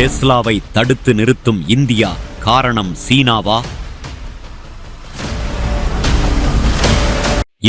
டெஸ்லாவை தடுத்து நிறுத்தும் இந்தியா காரணம் சீனாவா?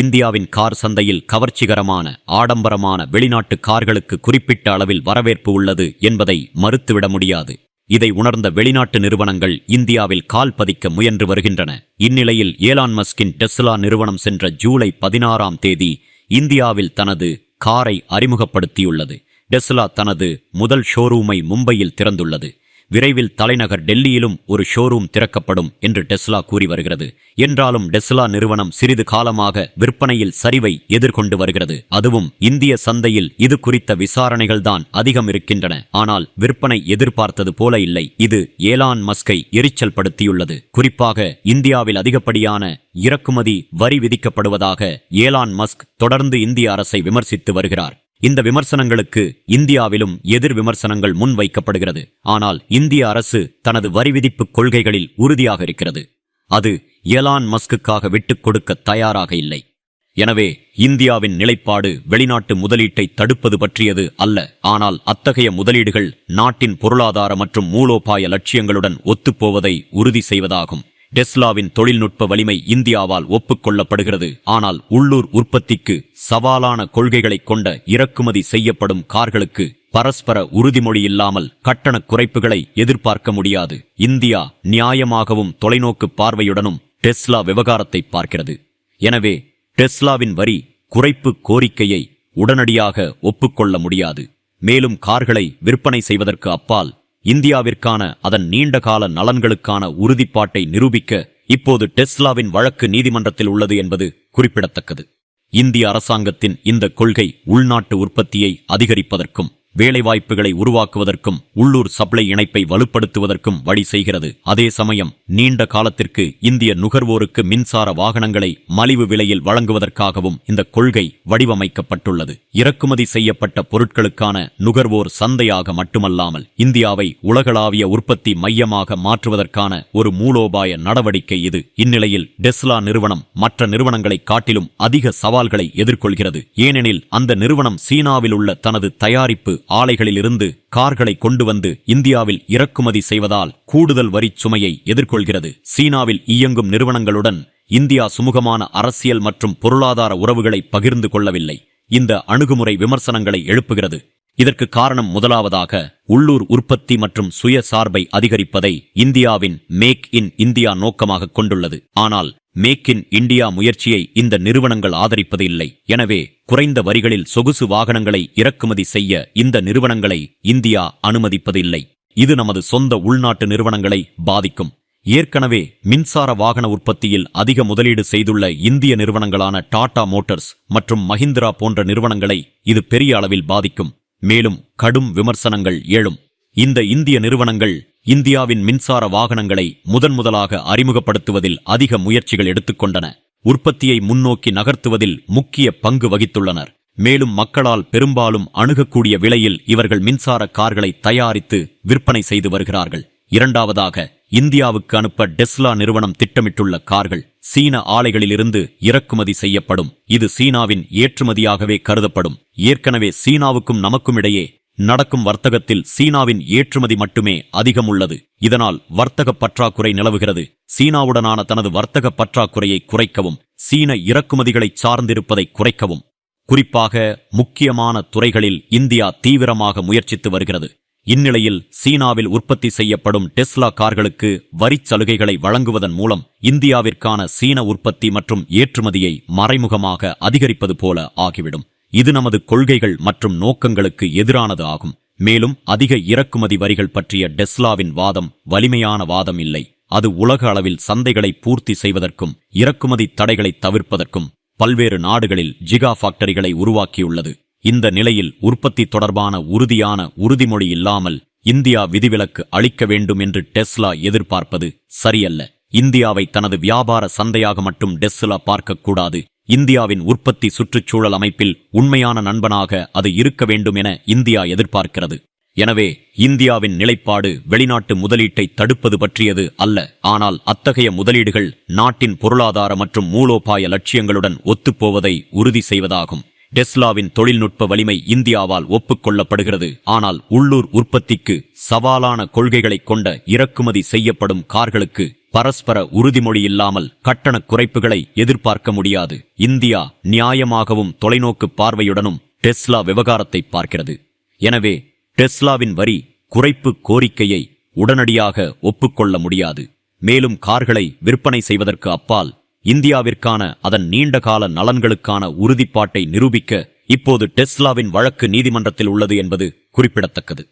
இந்தியாவின் கார் சந்தையில் கவர்ச்சிகரமான ஆடம்பரமான வெளிநாட்டு கார்களுக்கு குறிப்பிட்ட அளவில் வரவேற்பு உள்ளது என்பதை மறுத்துவிட முடியாது. இதை உணர்ந்த வெளிநாட்டு நிறுவனங்கள் இந்தியாவில் கால் பதிக்க முயன்று வருகின்றன. இந்நிலையில் ஏலான் மஸ்கின் டெஸ்லா நிறுவனம் சென்ற ஜூலை பதினாறாம் தேதி இந்தியாவில் தனது காரை அறிமுகப்படுத்தியுள்ளது. டெஸ்லா தனது முதல் ஷோரூமை மும்பையில் திறந்துள்ளது. விரைவில் தலைநகர் டெல்லியிலும் ஒரு ஷோரூம் திறக்கப்படும் என்று டெஸ்லா கூறி வருகிறது. என்றாலும் டெஸ்லா நிறுவனம் சிறிது காலமாக விற்பனையில் சரிவை எதிர்கொண்டு வருகிறது. அதுவும் இந்திய சந்தையில் இது குறித்த விசாரணைகள் தான் அதிகம் இருக்கின்றன. ஆனால் விற்பனை எதிர்பார்த்தது போல இல்லை. இது ஏலான் மஸ்கை எரிச்சல் படுத்தியுள்ளது குறிப்பாக இந்தியாவில் அதிகப்படியான இறக்குமதி வரி விதிக்கப்படுவதாக ஏலான் மஸ்க் தொடர்ந்து இந்திய அரசை விமர்சித்து வருகிறார். இந்த விமர்சனங்களுக்கு இந்தியாவிலும் எதிர் விமர்சனங்கள் முன்வைக்கப்படுகிறது ஆனால் இந்திய அரசு தனது வரி விதிப்பு கொள்கைகளில் உறுதியாக இருக்கிறது. அது எலான் மஸ்குக்காக விட்டுக் கொடுக்க தயாராக இல்லை. எனவே இந்தியாவின் நிலைப்பாடு வெளிநாட்டு முதலீட்டை தடுப்பது பற்றியது அல்ல. ஆனால் அத்தகைய முதலீடுகள் நாட்டின் பொருளாதார மற்றும் மூலோபாய லட்சியங்களுடன் ஒத்துப்போவதை உறுதி செய்வதாகும். டெஸ்லாவின் தொழில்நுட்ப வலிமை இந்தியாவால் ஒப்புக்கொள்ளப்படுகிறது ஆனால் உள்ளூர் உற்பத்திக்கு சவாலான கொள்கைகளை கொண்ட இறக்குமதி செய்யப்படும் கார்களுக்கு பரஸ்பர உறுதிமொழி இல்லாமல் கட்டண குறைப்புகளை எதிர்பார்க்க முடியாது. இந்தியா நியாயமாகவும் தொலைநோக்கு பார்வையுடனும் டெஸ்லா விவகாரத்தை பார்க்கிறது. எனவே டெஸ்லாவின் வரி குறைப்பு கோரிக்கையை உடனடியாக ஒப்புக்கொள்ள முடியாது. மேலும் கார்களை விற்பனை செய்வதற்கு அப்பால் இந்தியாவிற்கான அதன் நீண்டகால நலன்களுக்கான உறுதிப்பாட்டை நிரூபிக்க இப்போது டெஸ்லாவின் வழக்கு நீதிமன்றத்தில் உள்ளது என்பது குறிப்பிடத்தக்கது. இந்திய அரசாங்கத்தின் இந்த கொள்கை உள்நாட்டு உற்பத்தியை அதிகரிப்பதற்கும் வேலைவாய்ப்புகளை உருவாக்குவதற்கும் உள்ளூர் சப்ளை இணைப்பை வலுப்படுத்துவதற்கும் வழி செய்கிறது. அதே சமயம் நீண்ட காலத்திற்கு இந்திய நுகர்வோருக்கு மின்சார வாகனங்களை மலிவு விலையில் வழங்குவதற்காகவும் இந்த கொள்கை வடிவமைக்கப்பட்டுள்ளது. இறக்குமதி செய்யப்பட்ட பொருட்களுக்கான நுகர்வோர் சந்தையாக மட்டுமல்லாமல் இந்தியாவை உலகளாவிய உற்பத்தி மையமாக மாற்றுவதற்கான ஒரு மூலோபாய நடவடிக்கை இது. இந்நிலையில் டெஸ்லா நிறுவனம் மற்ற நிறுவனங்களை காட்டிலும் அதிக சவால்களை எதிர்கொள்கிறது. ஏனெனில் அந்த நிறுவனம் சீனாவில் உள்ள தனது தயாரிப்பு ஆலைகளிலிருந்து கார்களை கொண்டு வந்து இந்தியாவில் இறக்குமதி செய்வதால் கூடுதல் வரிச் சுமையை எதிர்கொள்கிறது. சீனாவில் இயங்கும் நிறுவனங்களுடன் இந்தியா சுமூகமான அரசியல் மற்றும் பொருளாதார உறவுகளை பகிர்ந்து கொள்ளவில்லை. இந்த அணுகுமுறை விமர்சனங்களை எழுப்புகிறது. இதற்கு காரணம் முதலாவதாக உள்ளூர் உற்பத்தி மற்றும் சுயசார்பை அதிகரிப்பதை இந்தியாவின் மேக் இன் இந்தியா நோக்கமாக கொண்டுள்ளது. ஆனால் மேக் இன் இந்தியா முயற்சியை இந்த நிறுவனங்கள் ஆதரிப்பது இல்லை எனவே குறைந்த வரிகளில் சொகுசு வாகனங்களை இறக்குமதி செய்ய இந்த நிறுவனங்களை இந்தியா அனுமதிப்பது இல்லை இது நமது சொந்த உள்நாட்டு நிறுவனங்களை பாதிக்கும். ஏற்கனவே மின்சார வாகன உற்பத்தியில் அதிக முதலீடு செய்துள்ள இந்திய நிறுவனங்களான டாடா மோட்டார்ஸ் மற்றும் மஹிந்திரா போன்ற நிறுவனங்களை இது பெரிய அளவில் பாதிக்கும். மேலும் கடும் விமர்சனங்கள் எழும். இந்த இந்திய நிறுவனங்கள் இந்தியாவின் மின்சார வாகனங்களை முதன் முதலாக அறிமுகப்படுத்துவதில் அதிக முயற்சிகள் எடுத்துக்கொண்டன. உற்பத்தியை முன்னோக்கி நகர்த்துவதில் முக்கிய பங்கு வகித்துள்ளனர். மேலும் மக்களால் பெரும்பாலும் அணுகக்கூடிய விலையில் இவர்கள் மின்சார கார்களை தயாரித்து விற்பனை செய்து வருகிறார்கள். இரண்டாவதாக இந்தியாவுக்கு அனுப்ப டெஸ்லா நிறுவனம் திட்டமிட்டுள்ள கார்கள் சீன ஆலைகளிலிருந்து இறக்குமதி செய்யப்படும். இது சீனாவின் ஏற்றுமதியாகவே கருதப்படும். ஏற்கனவே சீனாவுக்கும் நமக்கும் இடையே நடக்கும் வர்த்தகத்தில் சீனாவின் ஏற்றுமதி மட்டுமே அதிகம் உள்ளது இதனால் வர்த்தக பற்றாக்குறை நிலவுகிறது. சீனாவுடனான தனது வர்த்தக பற்றாக்குறையை குறைக்கவும் சீன இறக்குமதிகளை சார்ந்திருப்பதை குறைக்கவும். குறிப்பாக முக்கியமான துறைகளில் இந்தியா தீவிரமாக முயற்சித்து வருகிறது. இந்நிலையில் சீனாவில் உற்பத்தி செய்யப்படும் டெஸ்லா கார்களுக்கு வரிச் சலுகைகளை வழங்குவதன் மூலம் இந்தியாவிற்கான சீன உற்பத்தி மற்றும் ஏற்றுமதியை மறைமுகமாக அதிகரிப்பது போல ஆகிவிடும். இது நமது கொள்கைகள் மற்றும் நோக்கங்களுக்கு எதிரானது ஆகும். மேலும் அதிக இறக்குமதி வரிகள் பற்றிய டெஸ்லாவின் வாதம் வலிமையான வாதம் இல்லை. அது உலக அளவில் சந்தைகளை பூர்த்தி செய்வதற்கும் இறக்குமதி தடைகளை தவிர்ப்பதற்கும் பல்வேறு நாடுகளில் ஜிகா ஃபேக்டரிகளை உருவாக்கியுள்ளது. இந்த நிலையில் உற்பத்தி தொடர்பான உறுதியான உறுதிமொழி இல்லாமல் இந்தியா விதிவிலக்கு அளிக்க வேண்டும் என்று டெஸ்லா எதிர்பார்ப்பது சரியல்ல. இந்தியாவை தனது வியாபார சந்தையாக மட்டும் டெஸ்லா பார்க்கக்கூடாது. இந்தியாவின் உற்பத்தி சுற்றுச்சூழல் அமைப்பில் உண்மையான நண்பனாக அது இருக்க வேண்டும் என இந்தியா எதிர்பார்க்கிறது. எனவே இந்தியாவின் நிலைப்பாடு வெளிநாட்டு முதலீட்டை தடுப்பது பற்றியது அல்ல. ஆனால் அத்தகைய முதலீடுகள் நாட்டின் பொருளாதார மற்றும் மூலோபாய லட்சியங்களுடன் ஒத்துப்போவதை உறுதி செய்வதாகும். டெஸ்லாவின் தொழில்நுட்ப வலிமை இந்தியாவால் ஒப்புக்கொள்ளப்படுகிறது. ஆனால் உள்ளூர் உற்பத்திக்கு சவாலான கொள்கைகளைக் கொண்ட இறக்குமதி செய்யப்படும் கார்களுக்கு பரஸ்பர உறுதிமொழி இல்லாமல் கட்டண குறைப்புகளை எதிர்பார்க்க முடியாது. இந்தியா நியாயமாகவும் தொலைநோக்கு பார்வையுடனும் டெஸ்லா விவகாரத்தை பார்க்கிறது. எனவே டெஸ்லாவின் வரி குறைப்பு கோரிக்கையை உடனடியாக ஒப்புக்கொள்ள முடியாது. மேலும் கார்களை விற்பனை செய்வதற்கு அப்பால் இந்தியாவிற்கான அதன் நீண்டகால நலன்களுக்கான உறுதிப்பாட்டை நிரூபிக்க இப்போது டெஸ்லாவின் வழக்கு நீதிமன்றத்தில் உள்ளது என்பது குறிப்பிடத்தக்கது.